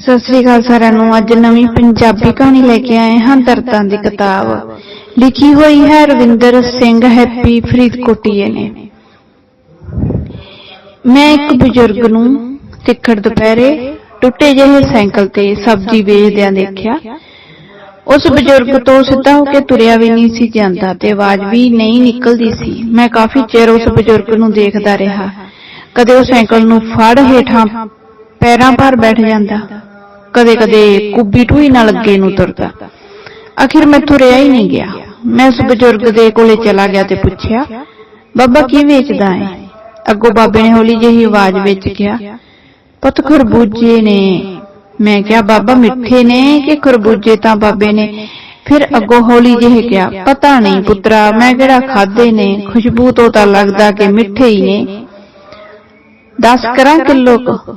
ਸਤਿ ਸ੍ਰੀ ਅਕਾਲ ਸਾਰਿਆਂ ਨੂੰ। ਅੱਜ ਨਵੀਂ ਪੰਜਾਬੀ ਕਹਾਣੀ ਲੈ ਕੇ ਆਏ ਹਾਂ ਦਰਦਾਂ ਦੀ ਕਿਤਾਬ। ਲਿਖੀ ਹੋਈ ਹੈ ਰਵਿੰਦਰ ਸਿੰਘ ਹੈਪੀ ਫਰੀਦਕੋਟੀਏ ਨੇ। ਮੈਂ ਇੱਕ ਬਜ਼ੁਰਗ ਨੂੰ ਤਿੱਖੜ ਦੁਪਹਿਰੇ ਟੁੱਟੇ ਜਿਹੇ ਸਾਈਕਲ ਤੇ ਸਬਜ਼ੀ ਵੇਚਦਿਆਂ ਦੇਖਿਆ। ਉਸ ਬਜ਼ੁਰਗ ਤੋਂ ਸਿੱਧਾ ਹੋ ਕੇ ਤੁਰਿਆ ਵੀ ਨਹੀਂ ਸੀ ਜਾਂਦਾ ਤੇ ਆਵਾਜ਼ ਵੀ ਨਹੀਂ ਨਿਕਲਦੀ ਸੀ। ਮੈਂ ਕਾਫੀ ਚਿਰ ਉਸ ਬਜ਼ੁਰਗ ਨੂੰ ਦੇਖਦਾ ਰਿਹਾ। ਕਦੇ ਉਹ ਸਾਈਕਲ ਨੂੰ ਫੜ ਹੇਠਾਂ ਪੈਰਾਂ ਪਰ ਬੈਠ ਜਾਂਦਾ। ਕਦੇ ਕਦੇ ਕੁੱਬੀ ਟੂਈ ਨਾਲ ਅੱਗੇ ਨੂੰ ਤੁਰਦਾ। ਆਖਿਰ ਮੈਂ ਤੁਰਿਆ ਹੀ ਨਹੀਂ ਗਿਆ। ਮੈਂ ਉਸ ਬਜ਼ੁਰਗ ਦੇ ਕੋਲੇ ਚਲਾ ਗਿਆ ਤੇ ਪੁੱਛਿਆ, ਬਾਬਾ ਕੀ ਵੇਚਦਾ ਹੈ ਅੱਗੋਂ ਬਾਬੇ ਨੇ ਹੌਲੀ ਜਿਹੀ ਆਵਾਜ਼ ਵਿੱਚ ਕਿਹਾ, ਪੁੱਤ ਖਰਬੂਜੇ ਨੇ। ਮੈਂ ਕਿਹਾ, ਬਾਬਾ ਮਿੱਠੇ ਨੇ ਕਿ ਖਰਬੂਜੇ? ਤਾਂ ਬਾਬੇ ਨੇ ਫਿਰ ਅੱਗੋਂ ਹੌਲੀ ਜਿਹੇ ਕਿਹਾ, ਪਤਾ ਨਹੀਂ ਪੁੱਤਰਾ, ਮੈਂ ਕਿਹੜਾ ਖਾਦੇ ਨੇ? ਖੁਸ਼ਬੂ ਤੋਂ ਤਾਂ ਲੱਗਦਾ ਕਿ ਮਿੱਠੇ ਹੀ ਨੇ। 10 ਕਰਾਂ ਕਿਲੋ ਕੁ?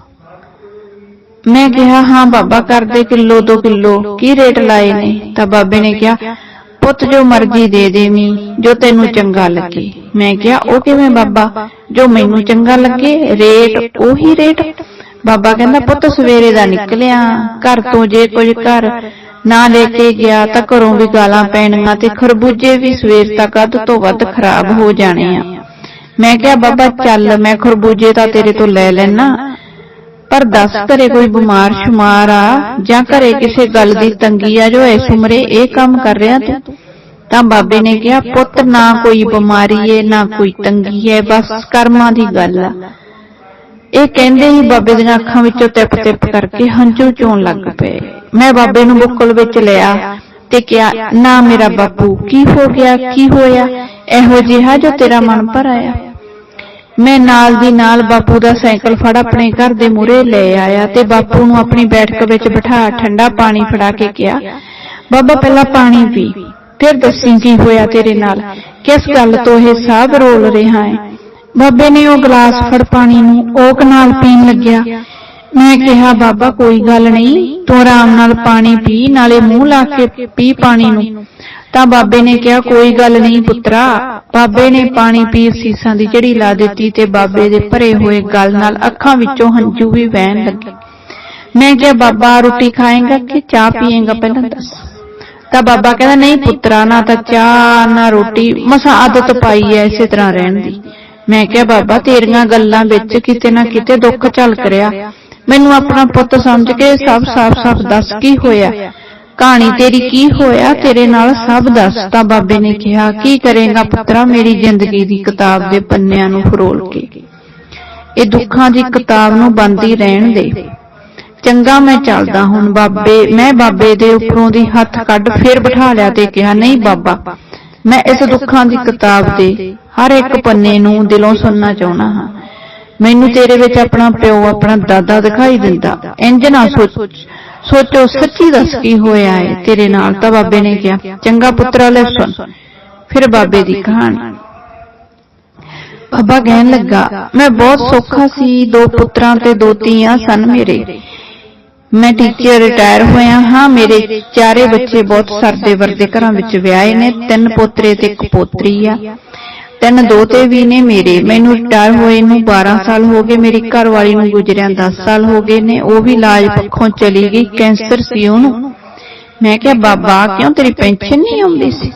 ਮੈਂ ਕਿਹਾ ਹਾਂ ਬਾਬਾ ਕਰਦੇ ਕਿਲੋ 2 ਕਿਲੋ ਕੀ ਰੇਟ ਲਾਏ ਨੇ? ਤਾਂ ਬਾਬੇ ਨੇ ਕਿਹਾ ਪੁੱਤ ਜੋ ਮਰਜ਼ੀ ਦੇ ਦੇਵੀਂ ਜੋ ਤੈਨੂੰ ਚੰਗਾ ਲੱਗੇ। ਮੈਂ ਕਿਹਾ ਉਹ ਕਿਵੇਂ ਬਾਬਾ ਜੋ ਮੈਨੂੰ ਚੰਗਾ ਲੱਗੇ ਰੇਟ ਉਹੀ ਰੇਟ। ਬਾਬਾ ਕਹਿੰਦਾ ਪੁੱਤ ਸਵੇਰੇ ਦਾ ਨਿਕਲਿਆ ਘਰ ਤੋਂ ਜੇ ਕੁਝ ਘਰ ਨਾ ਲੈ ਕੇ ਗਿਆ ਤਾਂ ਘਰੋਂ ਵੀ ਗਾਲਾਂ ਪੈਣੀਆਂ ਤੇ ਖਰਬੂਜੇ ਵੀ ਸਵੇਰ ਤੱਕ ਅੱਧ ਤੋਂ ਵੱਧ ਖਰਾਬ ਹੋ ਜਾਣੇ ਆ ਮੈਂ ਕਿਹਾ ਬਾਬਾ ਚੱਲ ਮੈਂ ਖਰਬੂਜੇ ਤਾਂ ਤੇਰੇ ਤੋਂ ਲੈ ਲੈਣਾ ਪਰ ਦੱਸ ਘਰੇ ਕੋਈ ਬਿਮਾਰ ਸ਼ੁਮਾਰ ਆ ਜਾਂ ਘਰੇ ਕਿਸੇ ਗੱਲ ਦੀ ਤੰਗੀ ਆ ਜੋ ਇਸ ਉਮਰੇ ਇਹ ਕੰਮ ਕਰ ਰਿਹਾ ਤੂੰ ਤਾਂ। ਬਾਬੇ ਨੇ ਕਿਹਾ ਪੁੱਤ ਨਾ ਕੋਈ ਬਿਮਾਰੀ ਏ ਨਾ ਕੋਈ ਤੰਗੀ ਏ ਬਸ ਕਰਮਾਂ ਦੀ ਗੱਲ ਆ। ਇਹ ਕਹਿੰਦੇ ਹੀ ਬਾਬੇ ਦੀਆਂ ਅੱਖਾਂ ਵਿੱਚੋਂ ਟਿਪ ਟਿਪ ਕਰਕੇ ਹੰਝੂ ਚੋਣ ਲੱਗ ਪਏ। ਮੈਂ ਬਾਬੇ ਨੂੰ ਬੁੱਕਲ ਵਿੱਚ ਲਿਆ ਤੇ ਕਿਹਾ ਨਾ ਮੇਰਾ ਬਾਪੂ ਕੀ ਹੋ ਗਿਆ ਕੀ ਹੋਇਆ? ਇਹੋ ਜਿਹਾ ਜੋ ਤੇਰਾ ਮਨ ਪਰ ਆਇਆ। ਮੈਂ ਨਾਲ ਦੀ ਨਾਲ ਬਾਪੂ ਦਾ ਸਾਈਕਲ ਫੜ ਆਪਣੇ ਘਰ ਦੇ ਮੂਹਰੇ ਲੈ ਆਇਆ ਤੇ ਬਾਪੂ ਨੂੰ ਆਪਣੀ ਬੈਠਕ ਵਿੱਚ ਬਿਠਾ ਠੰਡਾ ਪਾਣੀ ਫੜਾ ਕੇ ਕਿਹਾ, ਬਾਬਾ, ਪਹਿਲਾਂ ਪਾਣੀ ਪੀ, ਫਿਰ ਦੱਸੀ ਕੀ ਹੋਇਆ ਤੇਰੇ ਨਾਲ? ਕਿਸ ਗੱਲ ਤੋਂ ਇਹ ਸਾਹ ਰੋਲ ਰਿਹਾ ਹੈ? ਬਾਬੇ ਨੇ ਉਹ ਗਲਾਸ ਫੜ ਪਾਣੀ ਨੂੰ, ਓਕ ਨਾਲ ਪੀਣ ਲੱਗਿਆ। ਮੈਂ ਕਿਹਾ, ਬਾਬਾ, ਕੋਈ ਗੱਲ ਨਹੀਂ, ਤੂੰ ਆਰਾਮ ਨਾਲ ਪਾਣੀ ਪੀ, ਨਾਲੇ ਮੂੰਹ ਲਾ ਕੇ ਪੀ ਪਾਣੀ ਨੂੰ। ਤਾਂ ਬਾਬੇ ਨੇ ਕਿਹਾ, ਕੋਈ ਗੱਲ ਨਹੀਂ ਪੁੱਤਰਾ, ਬਾਬੇ ਨੇ ਪਾਣੀ ਪੀ ਸੀਸਾਂ ਦੀ ਜਿਹੜੀ ਲਾ ਦਿੱਤੀ ਤੇ ਬਾਬੇ ਦੇ ਭਰੇ ਹੋਏ ਗਲ ਨਾਲ ਅੱਖਾਂ ਵਿੱਚੋਂ ਹੰਝੂ ਵੀ ਵਹਿਣ ਲੱਗੇ। ਮੈਂ ਕਿਹਾ, ਬਾਬਾ, ਰੋਟੀ ਖਾਏਗਾ ਕਿ ਚਾਹ ਪੀਏਗਾ? ਪਹਿਲਾਂ ਦੱਸ। ਤਾਂ ਬਾਬਾ ਕਹਿੰਦਾ, ਨਹੀਂ ਪੁੱਤਰਾ, ਨਾ ਤਾਂ ਚਾਹ, ਨਾ ਰੋਟੀ, ਮਸਾ ਆਦਤ ਪਾਈ ਐ ਇਸੇ ਤਰ੍ਹਾਂ ਰਹਿਣ ਦੀ। ਮੈਂ ਕਿਹਾ, ਬਾਬਾ, ਤੇਰੀਆਂ ਗੱਲਾਂ ਵਿੱਚ ਕਿਤੇ ਨਾ ਕਿਤੇ ਦੁੱਖ ਝਲਕ ਰਿਹਾ। ਮੈਨੂੰ ਆਪਣਾ ਪੁੱਤ ਸਮਝ ਕੇ ਸਭ ਸਾਫ਼-ਸਾਫ਼ ਦੱਸ ਕੀ ਹੋਇਆ? ਕਹਾਣੀ ਤੇਰੀ ਕੀ ਹੋਇਆ? ਤੇਰੇ ਨਾਲ ਸਭ ਦੱਸ ਤਾਂ ਬਾਬੇ ਨੇ ਕਿਹਾ ਕੀ ਕਰੇਗਾ ਪੁੱਤਰਾ? ਮੇਰੀ ਜ਼ਿੰਦਗੀ ਦੀ ਕਿਤਾਬ ਦੇ ਪੰਨਿਆਂ ਨੂੰ ਫਰੋਲ ਕੇ। ਇਹ ਦੁੱਖਾਂ ਦੀ ਕਿਤਾਬ ਨੂੰ ਬੰਦੀ ਰਹਿਣ ਦੇ। ਚੰਗਾ ਮੈਂ ਚੱਲਦਾ ਹੁਣ ਬਾਬੇ ਮੈਂ ਬਾਬੇ ਦੇ ਉੱਪਰੋਂ ਦੀ ਹੱਥ ਕੱਢ ਫੇਰ ਬਿਠਾ ਲਿਆ ਤੇ ਕਿਹਾ ਨਹੀਂ ਬਾਬਾ ਮੈਂ ਇਸ ਦੁੱਖਾਂ ਦੀ ਕਿਤਾਬ ਦੇ ਹਰ ਇੱਕ ਪੰਨੇ ਨੂੰ ਦਿਲੋਂ ਸੁਣਨਾ ਚਾਹੁੰਦਾ ਹਾਂ। ਮੈਨੂੰ ਤੇਰੇ ਵਿੱਚ ਆਪਣਾ ਪਿਓ ਆਪਣਾ ਦਾਦਾ ਦਿਖਾਈ ਦਿੰਦਾ। ਇੰਜ ਨਾ ਸੋਚ। ਸੋਚੋ, ਸੱਚੀ ਦੱਸ ਕੀ ਹੋਇਆ ਹੈ ਤੇਰੇ ਨਾਲ ਤਾਂ ਬਾਬੇ ਨੇ ਕਿਹਾ, ਚੰਗਾ ਪੁੱਤਰਾ ਲੈ ਸੁਣ। ਫਿਰ ਬਾਬੇ ਦੀ ਕਹਾਣੀ। ਬਾਬਾ ਕਹਿਣ ਲੱਗਾ, ਮੈਂ ਬਹੁਤ ਸੌਖਾ ਸੀ, ਦੋ ਪੁੱਤਰਾਂ ਤੇ ਦੋ ਧੀਆਂ ਸਨ ਮੇਰੇ। ਮੈਂ ਟੀਚਰ ਰਿਟਾਇਰ ਹੋਇਆ ਹਾਂ, ਮੇਰੇ ਚਾਰੇ ਬੱਚੇ ਬਹੁਤ ਸਰਦੇ ਵਰਦੇ ਘਰਾਂ ਵਿੱਚ ਵਿਆਹੇ ਨੇ, ਤਿੰਨ ਪੋਤਰੇ ਤੇ ਇੱਕ ਪੋਤਰੀ ਆ। ਤਿੰਨ ਦੋਤੇ ਵੀ ਨੇ ਮੇਰੇ। ਮੈਨੂੰ ਰਿਟਾਇਰ ਹੋਏ ਨੂੰ 12 ਸਾਲ ਹੋ ਗਏ, ਮੇਰੀ ਘਰ ਵਾਲੀ ਨੂੰ ਗੁਜ਼ਰਿਆਂ 10 ਸਾਲ ਹੋ ਗਏ ਨੇ। ਉਹ ਵੀ ਇਲਾਜ ਪੱਖੋਂ ਚਲੀ ਗਈ, ਕੈਂਸਰ ਸੀ ਉਹਨੂੰ। ਮੈਂ ਕਿਹਾ, ਬਾਬਾ, ਕਿਉਂ ਤੇਰੀ ਪੈਨਸ਼ਨ ਨਹੀਂ ਆਉਂਦੀ ਸੀ?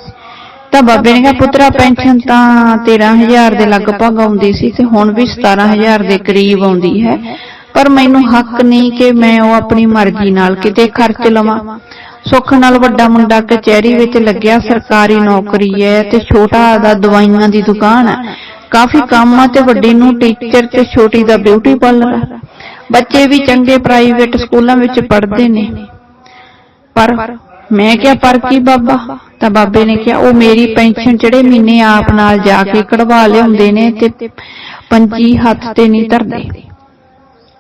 ਤਾਂ ਬਾਬੇ ਨੇ ਕਿਹਾ, ਪੁੱਤਰਾ, ਪੈਨਸ਼ਨ ਤਾਂ 13000 ਦੇ ਲਗਭਗ ਆਉਂਦੀ ਸੀ ਤੇ ਹੁਣ ਵੀ 17000 ਦੇ ਕਰੀਬ ਆਉਂਦੀ ਹੈ। ਪਰ ਮੈਨੂੰ ਹੱਕ ਨਹੀਂ ਕਿ ਮੈਂ ਉਹ ਆਪਣੀ ਮਰਜ਼ੀ ਨਾਲ ਕਿਤੇ ਖਰਚ ਲਵਾਂ। ਸੁੱਖ ਨਾਲ ਵੱਡਾ ਮੁੰਡਾ ਕਚਹਿਰੀ ਵਿੱਚ ਲੱਗਿਆ, ਸਰਕਾਰੀ ਨੌਕਰੀ ਹੈ ਤੇ ਛੋਟਾ ਦਾ ਦਵਾਈਆਂ ਦੀ ਦੁਕਾਨ ਹੈ। ਕਾਫੀ ਕੰਮ ਆ ਤੇ ਵੱਡੀ ਨੂੰ ਟੀਚਰ ਤੇ ਛੋਟੀ ਦਾ ਬਿਊਟੀ ਪਾਰਲਰ ਹੈ ਬੱਚੇ ਵੀ ਚੰਗੇ ਪ੍ਰਾਈਵੇਟ ਸਕੂਲਾਂ ਵਿੱਚ ਪੜ੍ਹਦੇ ਨੇ। ਪਰ ਮੈਂ ਕਿਹਾ, ਪਰ ਕੀ ਬਾਬਾ? ਤਾਂ ਬਾਬੇ ਨੇ ਕਿਹਾ, ਉਹ ਮੇਰੀ ਪੈਨਸ਼ਨ ਜਿਹੜੇ ਮਹੀਨੇ ਆਪ ਨਾਲ ਜਾ ਕੇ ਕਢਵਾ ਲਿਆਉਂਦੇ ਨੇ ਤੇ ਪੰਜੀ ਹੱਥ ਤੇ ਨਹੀਂ ਧਰਦੇ।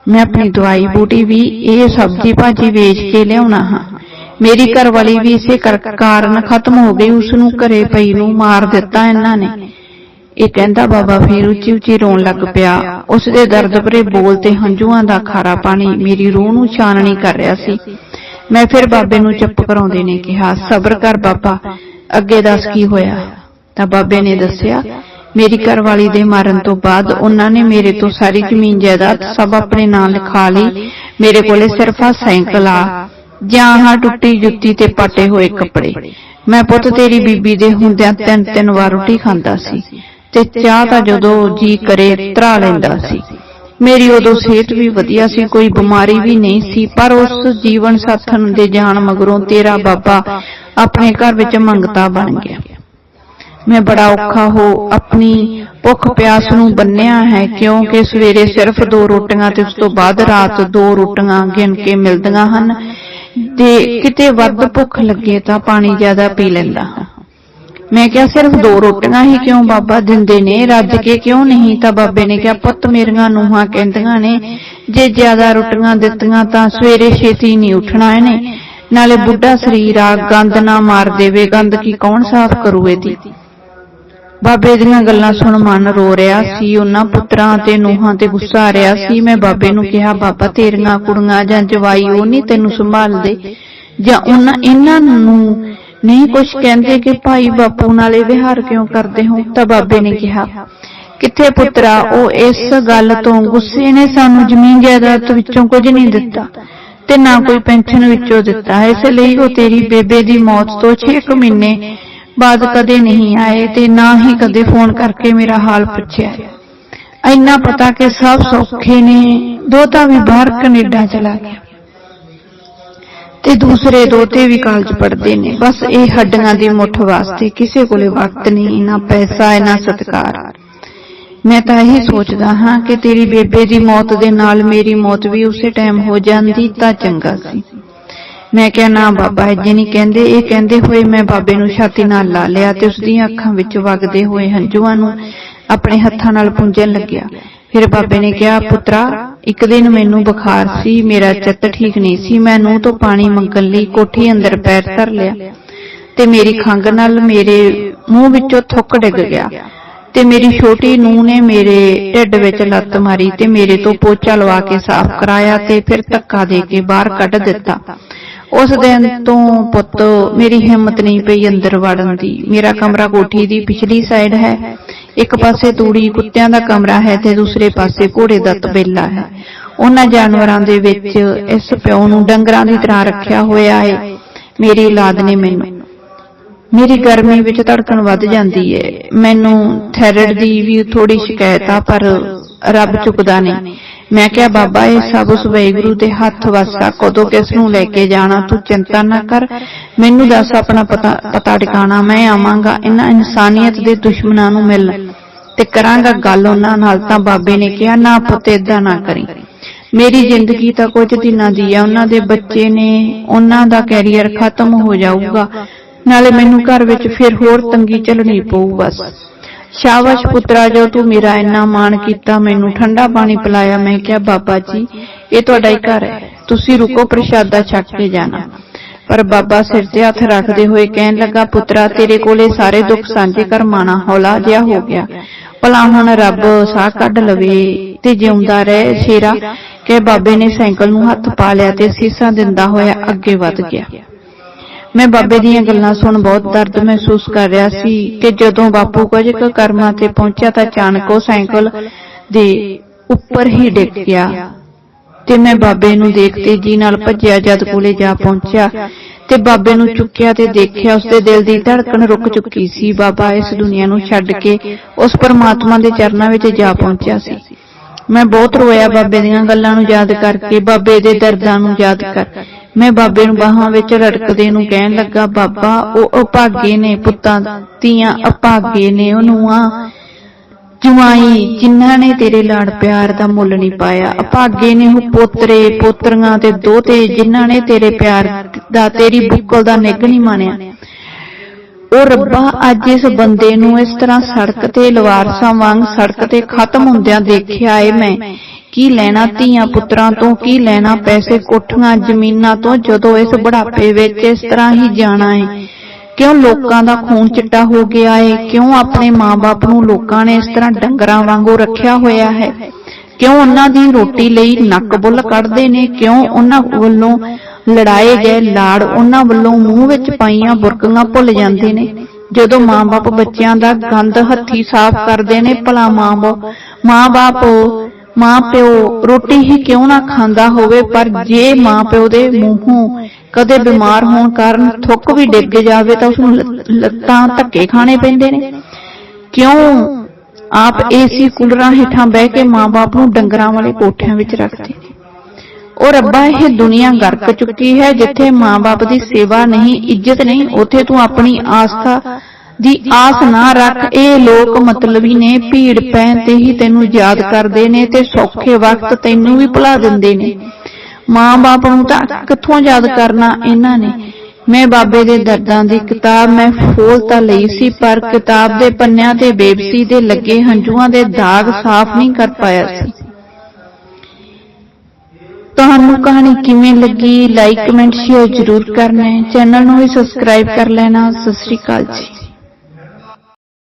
ਮੈਂ ਆਪਣੀ ਦਵਾਈ ਬੂਟੀ ਵੀ ਇਹ ਸਬਜ਼ੀ ਭਾਜੀ ਵੇਚ ਕੇ ਲਿਆਉਣਾ ਹਾਂ। ਮੇਰੀ ਘਰ ਵਾਲੀ ਵੀ ਇਸੇ ਕਰ- ਕਾਰਨ ਖਤਮ ਹੋ ਗਈ ਉਸ ਨੂੰ ਘਰੇ ਪਈ ਨੂੰ ਮਾਰ ਦਿੱਤਾ ਇਹਨਾਂ ਨੇ। ਇਹ ਕਹਿੰਦਾ ਬਾਬਾ ਫੇਰ ਉੱਚੀ ਉੱਚੀ ਰੋਣ ਲੱਗ ਪਿਆ। ਉਸ ਦੇ ਦਰਦ ਭਰੇ ਬੋਲ ਤੇ ਹੰਝੂਆਂ ਦਾ ਖਾਰਾ ਪਾਣੀ ਮੇਰੀ ਰੂਹ ਨੂੰ ਛਾਨਣੀ ਕਰ ਰਿਹਾ ਸੀ। ਮੈਂ ਫਿਰ ਬਾਬੇ ਨੂੰ ਚੁੱਪ ਕਰਾਉਂਦੇ ਨੇ ਕਿਹਾ ਸਬਰ ਕਰ ਬਾਬਾ ਅੱਗੇ ਦੱਸ ਕੀ ਹੋਇਆ? ਤਾਂ ਬਾਬੇ ਨੇ ਦੱਸਿਆ ਮੇਰੀ ਘਰਵਾਲੀ ਦੇ ਮਾਰਨ ਤੋਂ ਬਾਅਦ ਉਹਨਾਂ ਨੇ ਮੇਰੇ ਤੋਂ ਸਾਰੀ ਜ਼ਮੀਨ ਜਾਇਦਾਦ ਸਭ ਆਪਣੇ ਨਾਂ ਲਿਖਾ ਲਈ। ਮੇਰੇ ਕੋਲੇ ਸਿਰਫ ਆ। ਸਾਈਕਲ ਆ। ਜਾਂ ਆਹ ਟੁੱਟੀ ਜੁੱਤੀ ਤੇ ਪਾਟੇ ਹੋਏ ਕੱਪੜੇ। ਮੈਂ ਪੁੱਤ ਤੇਰੀ ਬੀਬੀ ਦੇ ਹੁੰਦਿਆਂ ਤਿੰਨ ਤਿੰਨ ਵਾਰ ਰੋਟੀ ਖਾਂਦਾ ਸੀ ਤੇ ਚਾਹ ਤਾਂ ਜਦੋਂ ਜੀ ਕਰੇ ਤਰਾ ਲੈਂਦਾ ਸੀ। ਮੇਰੀ ਉਦੋਂ ਸਿਹਤ ਵੀ ਵਧੀਆ ਸੀ ਕੋਈ ਬਿਮਾਰੀ ਵੀ ਨਹੀਂ ਸੀ ਪਰ ਉਸ ਜੀਵਨ ਸਾਥਣ ਦੇ ਜਾਣ ਮਗਰੋਂ ਤੇਰਾ ਬਾਬਾ ਆਪਣੇ ਘਰ ਵਿੱਚ ਮੰਗਤਾ ਬਣ ਗਿਆ। ਮੈਂ ਬੜਾ ਔਖਾ ਹੋ ਆਪਣੀ ਭੁੱਖ ਪਿਆਸ ਨੂੰ ਬੰਨਿਆ ਹੈ ਕਿਉਂਕਿ ਸਵੇਰੇ ਸਿਰਫ ਦੋ ਰੋਟੀਆਂ ਤੇ ਉਸ ਤੋਂ ਬਾਅਦ ਰਾਤ ਦੋ ਰੋਟੀਆਂ ਗਿਣ ਕੇ ਮਿਲਦੀਆਂ ਹਨ ਤੇ ਕਿਤੇ ਵੱਧ ਭੁੱਖ ਲੱਗੇ ਤਾਂ ਪਾਣੀ ਜ਼ਿਆਦਾ ਪੀ ਲੈਂਦਾ। ਹਾਂ ਮੈਂ ਕਿਹਾ ਸਿਰਫ ਦੋ ਰੋਟੀਆਂ ਹੀ ਕਿਉਂ ਬਾਬਾ ਦਿੰਦੇ ਨੇ? ਰੱਜ ਕੇ ਕਿਉਂ ਨਹੀਂ? ਤਾਂ ਬਾਬੇ ਨੇ ਕਿਹਾ ਪੁੱਤ ਮੇਰੀਆਂ ਨੂੰਹਾਂ ਕਹਿੰਦੀਆਂ ਨੇ ਜੇ ਜ਼ਿਆਦਾ ਰੋਟੀਆਂ ਦਿੱਤੀਆਂ ਤਾਂ ਸਵੇਰੇ ਛੇਤੀ ਨਹੀਂ ਉੱਠਣਾ ਇਹਨੇ। ਨਾਲੇ ਬੁੱਢਾ ਸਰੀਰ ਆ ਗੰਦ ਨਾ ਮਾਰ ਦੇਵੇ ਗੰਦਗੀ ਕੌਣ ਸਾਫ਼ ਕਰੂ ਇਹਦੀ? ਬਾਬੇ ਦੀਆਂ ਗੱਲਾਂ ਸੁਣ ਮਨ ਰੋ ਰਿਹਾ ਸੀ ਉਹਨਾਂ ਪੁੱਤਰਾਂ ਤੇ ਨੂੰਹਾਂ ਤੇ ਗੁੱਸਾ ਆ ਰਿਹਾ ਸੀ। ਮੈਂ ਬਾਬੇ ਨੂੰ ਕਿਹਾ ਬਾਬਾ ਤੇਰੀਆਂ ਕੁੜੀਆਂ ਜਾਂ ਜਵਾਈ ਉਹ ਨਹੀਂ ਤੈਨੂੰ ਸੰਭਾਲਦੇ ਜਾਂ ਉਹਨਾਂ ਇਹਨਾਂ ਨੂੰ ਨਹੀਂ ਕੁਝ ਕਹਿੰਦੇ ਕਿ ਭਾਈ ਬਾਪੂ ਨਾਲੇ ਵਿਹਾਰ ਕਿਉਂ ਕਰਦੇ ਹੋ? ਤਾਂ ਬਾਬੇ ਨੇ ਕਿਹਾ ਕਿੱਥੇ ਪੁੱਤਰਾ? ਉਹ ਇਸ ਗੱਲ ਤੋਂ ਗੁੱਸੇ ਨੇ ਸਾਨੂੰ ਜ਼ਮੀਨ ਜਾਇਦਾਦ ਵਿੱਚੋਂ ਕੁਝ ਨਹੀਂ ਦਿੱਤਾ ਤੇ ਨਾ ਕੋਈ ਪੈਨਸ਼ਨ ਵਿੱਚੋਂ ਦਿੱਤਾ। ਇਸ ਲਈ ਉਹ ਤੇਰੀ ਬੇਬੇ ਦੀ ਮੌਤ ਤੋਂ 6 ਮਹੀਨੇ ਬਾਅਦ ਕਦੇ ਨਹੀਂ ਆਏ ਤੇ ਨਾ ਹੀ ਕਦੇ ਫੋਨ ਕਰਕੇ ਮੇਰਾ ਹਾਲ ਪੁੱਛਿਆ। ਇੰਨਾ ਪਤਾ ਕਿ ਸਭ ਸੌਖੇ ਨੇ, ਦੋਤਾ ਵੀ ਬਾਹਰ ਕੈਨੇਡਾ ਚਲਾ ਗਿਆ। ਤੇ ਦੂਸਰੇ ਦੋਤੇ ਵੀ ਕਾਲਜ ਪੜ੍ਹਦੇ ਨੇ। ਬਸ ਇਹ ਹੱਡੀਆਂ ਦੀ ਮੁੱਠ ਵਾਸਤੇ ਕਿਸੇ ਕੋਲੇ ਵਕਤ ਨਹੀਂ, ਨਾ ਪੈਸਾ, ਨਾ ਸਤਕਾਰ। ਮੈਂ ਤਾਂ ਇਹੀ ਸੋਚਦਾ ਹਾਂ ਕਿ ਤੇਰੀ ਬੇਬੇ ਦੀ ਮੌਤ ਦੇ ਨਾਲ ਮੇਰੀ ਮੌਤ ਵੀ ਉਸੇ ਟਾਈਮ ਹੋ ਜਾਂਦੀ ਤਾਂ ਚੰਗਾ ਸੀ। ਮੈਂ ਕਿਹਾ, ਨਾ ਬਾਬਾ ਜੀ ਨਹੀਂ ਕਹਿੰਦੇ। ਇਹ ਕਹਿੰਦੇ ਹੋਏ ਮੈਂ ਬਾਬੇ ਨੂੰ ਛਾਤੀ ਨਾਲ ਲਾ ਲਿਆ ਤੇ ਉਸ ਦੀਆਂ ਅੱਖਾਂ ਵਿੱਚ ਵਗਦੇ ਹੋਏ ਹੰਝੂਆਂ ਨੂੰ ਆਪਣੇ ਹੱਥਾਂ ਨਾਲ ਪੁੰਝਣ ਲੱਗਿਆ। ਫਿਰ ਬਾਬੇ ਨੇ ਕਿਹਾ, ਪੁੱਤਰਾ, ਇੱਕ ਦਿਨ ਮੈਨੂੰ ਬੁਖਾਰ ਸੀ, ਮੇਰਾ ਚਿੱਤ ਠੀਕ ਨਹੀਂ ਸੀ। ਮੈਂ ਨੂੰਹ ਤੋਂ ਪਾਣੀ ਮੰਗਣ ਲਈ ਕੋਠੀ ਅੰਦਰ ਪੈਰ ਧਰ ਲਿਆ ਤੇ ਮੇਰੀ ਖੰਗ ਨਾਲ ਮੇਰੇ ਮੂੰਹ ਵਿੱਚੋਂ ਥੁੱਕ ਡਿੱਗ ਗਿਆ ਤੇ ਮੇਰੀ ਛੋਟੀ ਨੂੰਹ ਨੇ ਮੇਰੇ ਢਿੱਡ ਵਿੱਚ ਲੱਤ ਮਾਰੀ ਤੇ ਮੇਰੇ ਤੋਂ ਪੋਚਾ ਲਵਾ ਕੇ ਸਾਫ਼ ਕਰਾਇਆ ਤੇ ਫਿਰ ਧੱਕਾ ਦੇ ਕੇ ਬਾਹਰ ਕੱਢ ਦਿੱਤਾ। ਉਸ ਦਿਨ ਤੋਂ ਪੁੱਤ ਮੇਰੀ ਹਿੰਮਤ ਨਹੀਂ ਪਈ ਅੰਦਰ ਵੜਨ ਦੀ। ਮੇਰਾ ਕਮਰਾ ਕੋਠੀ ਦੀ ਪਿਛਲੀ ਸਾਈਡ ਹੈ। ਇੱਕ ਪਾਸੇ ਤੂੜੀ ਕੁੱਤਿਆਂ ਦਾ ਕਮਰਾ ਹੈ ਤੇ ਦੂਸਰੇ ਪਾਸੇ ਘੋੜੇ ਦਾ ਤਬੇਲਾ ਹੈ। ਉਹਨਾਂ ਜਾਨਵਰਾਂ ਦੇ ਵਿੱਚ ਇਸ ਪਿਓ ਨੂੰ ਡੰਗਰਾਂ ਦੀ ਤਰ੍ਹਾਂ ਰੱਖਿਆ ਹੋਇਆ ਹੈ। ਮੇਰੀ ਔਲਾਦ ਨੇ ਮੈਨੂੰ। ਮੇਰੀ ਗਰਮੀ ਵਿੱਚ ਧੜਕਣ ਵੱਧ ਜਾਂਦੀ ਹੈ ਮੈਨੂੰ ਥਾਇਰਾਇਡ ਦੀ ਵੀ ਥੋੜੀ ਸ਼ਿਕਾਇਤ ਆ, ਪਰ ਰੱਬ ਚੁੱਕਦਾ ਨਹੀਂ। ਮੈਂ ਕਿਹਾ, ਬਾਬਾ, ਇਹ ਸਭ ਉਸ ਵੈਗੁਰੂ ਦੇ ਹੱਥ ਵਸਾ ਕਦੋਂ ਕਿਸ ਨੂੰ ਲੈ ਕੇ ਜਾਣਾ, ਤੂੰ ਚਿੰਤਾ ਨਾ ਕਰ। ਮੈਨੂੰ ਦੱਸ ਆਪਣਾ ਪਤਾ ਪਤਾ ਟਿਕਾਣਾ, ਮੈਂ ਆਵਾਂਗਾ। ਇਹਨਾਂ ਇਨਸਾਨੀਅਤ ਦੇ ਦੁਸ਼ਮਣਾਂ ਨੂੰ ਮਿਲ ਤੇ ਕਰਾਂਗਾ ਗੱਲ ਉਹਨਾਂ ਨਾਲ। ਤਾਂ ਬਾਬੇ ਨੇ ਕਿਹਾ, ਨਾ ਪੁੱਤ, ਏਦਾਂ ਨਾ ਕਰੀ। ਮੇਰੀ ਜ਼ਿੰਦਗੀ ਤਾਂ ਕੁਝ ਦਿਨਾਂ ਦੀ ਆ। ਉਹਨਾਂ ਦੇ ਬੱਚੇ ਨੇ, ਉਹਨਾਂ ਦਾ ਕੈਰੀਅਰ ਖਤਮ ਹੋ ਜਾਊਗਾ। ਨਾਲੇ ਮੈਨੂੰ ਘਰ ਵਿੱਚ ਫਿਰ ਹੋਰ ਤੰਗੀ ਚੱਲਣੀ ਪਊ, ਬਸ। ਸ਼ਾਬਾਸ਼ ਪੁੱਤਰਾ, ਜੋ ਤੂੰ ਮੇਰਾ ਇੰਨਾ ਮਾਣ ਕੀਤਾ, ਮੈਨੂੰ ਠੰਡਾ ਪਾਣੀ ਪਿਲਾਇਆ, ਮੈਂ ਕਿਹਾ, ਬਾਬਾ ਜੀ, ਇਹ ਤੁਹਾਡਾ ਹੀ ਘਰ ਹੈ। ਤੁਸੀਂ ਰੁਕੋ, ਪ੍ਰਸ਼ਾਦਾ ਛੱਕ ਕੇ ਜਾਣਾ। ਪਰ ਬਾਬਾ ਸਿਰ ਤੇ ਹੱਥ ਰੱਖਦੇ ਹੋਏ ਕਹਿਣ ਲੱਗਾ, ਪੁੱਤਰਾ, ਤੇਰੇ ਕੋਲੇ ਸਾਰੇ ਦੁੱਖ ਸਾਂਝੇ ਕਰ, ਮਾਣਾ ਹੌਲਾ ਜਿਹਾ ਹੋ ਗਿਆ। ਭਲਾ ਹੁਣ ਰੱਬ ਸਾਹ ਕੱਢ ਲਵੇ ਤੇ ਜਿਉਂਦਾ ਰਹੇ, ਸ਼ੇਰਾ। ਕਿ ਬਾਬੇ ਨੇ ਸਾਈਕਲ ਨੂੰ ਹੱਥ ਪਾ ਲਿਆ ਤੇ ਸੀਸਾ ਦਿੰਦਾ ਹੋਇਆ ਅੱਗੇ ਵੱਧ ਗਿਆ। ਮੈਂ ਬਾਬੇ ਦੀਆਂ ਗੱਲਾਂ ਸੁਣ ਬਹੁਤ ਦਰਦ ਮਹਿਸੂਸ ਕਰ ਰਿਹਾ ਸੀ ਕਿ ਜਦੋਂ ਬਾਪੂ ਕੁਝ ਕੁ ਕਰਮਾਂ ਤੇ ਪਹੁੰਚਿਆ ਤਾਂ ਅਚਾਨਕ ਉਹ ਸਾਈਕਲ ਦੇ ਉੱਪਰ ਹੀ ਡਿੱਗ ਗਿਆ। ਤੇ ਮੈਂ ਬਾਬੇ ਨੂੰ ਦੇਖ ਤੇਜ਼ੀ ਨਾਲ ਭੱਜਿਆ ਜਦ ਕੋਲੇ ਜਾ ਪਹੁੰਚਿਆ। ਤੇ ਬਾਬੇ ਨੂੰ ਚੁੱਕਿਆ ਤੇ ਦੇਖਿਆ ਉਸਦੇ ਦਿਲ ਦੀ ਧੜਕਣ ਰੁਕ ਚੁੱਕੀ ਸੀ। ਬਾਬਾ ਇਸ ਦੁਨੀਆ ਨੂੰ ਛੱਡ ਕੇ ਉਸ ਪਰਮਾਤਮਾ ਦੇ ਚਰਨਾਂ ਵਿੱਚ ਜਾ ਪਹੁੰਚਿਆ ਸੀ। ਮੈਂ ਬਹੁਤ ਰੋਇਆ ਬਾਬੇ ਦੀਆਂ ਗੱਲਾਂ ਨੂੰ ਯਾਦ ਕਰਕੇ, ਬਾਬੇ ਦੇ ਦਰਦਾਂ ਨੂੰ ਯਾਦ ਕਰ। ਮੈਂ ਬਾਬੇ ਨੂੰ ਬਾਹਾਂ ਵਿੱਚ ਰੜਕਦੇ ਨੂੰ ਕਹਿਣ ਲੱਗਾ, ਬਾਬਾ, ਉਹ ਅਭਾਗੇ ਨੇ ਪੁੱਤਾਂ ਧੀਆਂ ਅਭਾਗੇ ਨੇ ਉਹਨੂੰ ਆ ਜਵਾਈ ਜਿਨ੍ਹਾਂ ਨੇ ਤੇਰੇ ਲਾੜ ਪਿਆਰ ਦਾ ਮੁੱਲ ਨਹੀਂ ਪਾਇਆ, ਅਭਾਗੇ ਨੇ ਉਹ ਪੋਤਰੇ, ਪੋਤਰੀਆਂ ਤੇ ਦੋਤੇ, ਜਿਨ੍ਹਾਂ ਨੇ ਤੇਰੇ ਪਿਆਰ ਦਾ, ਤੇਰੀ ਬੁੱਕਲ ਦਾ ਨਿੱਘ ਨਹੀਂ ਮਾਣਿਆ। ਉਹ ਰੱਬਾ, ਅੱਜ ਇਸ ਬੰਦੇ ਨੂੰ ਇਸ ਤਰ੍ਹਾਂ ਸੜਕ ਤੇ ਲਵਾਰਸਾਂ ਵਾਂਗ ਸੜਕ ਤੇ ਖਤਮ ਹੁੰਦਿਆਂ ਦੇਖਿਆ ਏ ਮੈਂ। ਕੀ ਲੈਣਾ ਧੀਆਂ ਪੁੱਤਰਾਂ ਤੋਂ, ਕੀ ਲੈਣਾ ਪੈਸੇ ਕੋਠੀਆਂ ਜ਼ਮੀਨਾਂ ਤੋਂ, ਜਦੋਂ ਇਸ ਬੁਢਾਪੇ ਵਿੱਚ ਇਸ ਤਰ੍ਹਾਂ ਹੀ ਜਾਣਾ ਏ। ਕਿਉਂ ਲੋਕਾਂ ਦਾ ਖੂਨ ਚਿੱਟਾ ਹੋ ਗਿਆ ਏ? ਕਿਉਂ ਆਪਣੇ ਮਾਪੇ ਨੂੰ ਲੋਕਾਂ ਨੇ ਇਸ ਤਰ੍ਹਾਂ ਡੰਗਰਾਂ ਵਾਂਗੂ ਰੱਖਿਆ ਹੋਇਆ ਹੈ? ਕਿਉਂ ਉਹਨਾਂ ਦੀ ਰੋਟੀ ਲਈ ਨੱਕ ਬੁੱਲ ਕੱਢਦੇ ਨੇ? ਕਿਉਂ ਉਹਨਾਂ ਵੱਲੋਂ ਲੜਾਏ ਗਏ ਲਾੜ ਉਹਨਾਂ ਵੱਲੋਂ ਮੂੰਹ ਵਿੱਚ ਪਾਈਆਂ ਬੁਰਕੀਆਂ ਭੁੱਲ ਜਾਂਦੇ ਨੇ? ਜਦੋਂ ਮਾਂ-ਬਾਪ ਬੱਚਿਆਂ ਦਾ ਗੰਦ ਹੱਥੀ ਸਾਫ਼ ਕਰਦੇ ਨੇ, ਭਲਾ ਮਾਂ-ਬਾਪ ਮਾਂ-ਬਾਪ, ਮਾਂ-ਪਿਓ, ਰੋਟੀ ਹੀ ਕਿਉਂ ਨਾ ਖਾਂਦਾ ਹੋਵੇ? ਪਰ ਜੇ ਮਾਂ-ਪਿਓ ਦੇ ਮੂੰਹੋਂ ਕਦੇ ਬਿਮਾਰ ਹੋਣ ਕਾਰਨ ਥੁੱਕ ਵੀ ਡਿੱਗ ਜਾਵੇ ਤਾਂ ਉਸ ਨੂੰ ਲੱਤਾਂ ਧੱਕੇ ਖਾਣੇ ਪੈਂਦੇ ਨੇ। ਕਿਉਂ ਆਪ ਏਸੀ ਕੂਲਰਾਂ ਹੇਠਾਂ ਬਹਿ ਕੇ ਮਾਂ-ਬਾਪ ਨੂੰ ਡੰਗਰਾਂ ਵਾਲੇ ਕੋਠਿਆਂ ਵਿੱਚ ਰੱਖਦੇ ਨੇ ਉਹ ਰੱਬਾ ਇਹ ਦੁਨੀਆ ਗਰਕ ਚੁੱਕੀ ਹੈ ਜਿੱਥੇ ਮਾਂ-ਬਾਪ ਦੀ ਸੇਵਾ ਨਹੀਂ ਇੱਜ਼ਤ ਨਹੀਂ ਉੱਥੇ ਤੂੰ ਆਪਣੀ ਆਸਥਾ ਦੀ ਆਸ ਨਾ ਰੱਖ ਇਹ ਲੋਕ ਮਤਲਬੀ ਨੇ ਭੀੜ ਪੈਣ ਤੇ ਹੀ ਤੈਨੂੰ ਯਾਦ ਕਰਦੇ ਨੇ ਤੇ ਸੌਖੇ ਵਕਤ ਤੈਨੂੰ ਵੀ ਭੁਲਾ ਦਿੰਦੇ ਨੇ। ਮਾਂ-ਬਾਪ ਨੂੰ ਤਾਂ ਕਿੱਥੋਂ ਯਾਦ ਕਰਨਾ ਇਹਨਾਂ ਨੇ? ਮੈਂ ਬਾਬੇ ਦੇ ਦਰਦਾਂ ਦੀ ਕਿਤਾਬ ਮੈਂ ਫੋਲ ਤਾਂ ਲਈ ਸੀ, ਪਰ ਕਿਤਾਬ ਦੇ ਪੰਨਿਆਂ ਤੇ ਬੇਬਸੀ ਦੇ ਲੱਗੇ ਹੰਝੂਆਂ ਦੇ ਦਾਗ ਸਾਫ਼ ਨਹੀਂ ਕਰ ਪਾਇਆ ਸੀ। ਤੁਹਾਨੂੰ ਕਹਾਣੀ ਕਿਵੇਂ ਲੱਗੀ? ਲਾਈਕ ਕਮੈਂਟ ਸ਼ੇਅਰ ਜ਼ਰੂਰ ਕਰਨਾ ਚੈਨਲ ਨੂੰ ਵੀ ਸਬਸਕ੍ਰਾਈਬ ਕਰ ਲੈਣਾ। ਸਤਿ ਸ਼੍ਰੀ ਅਕਾਲ ਜੀ।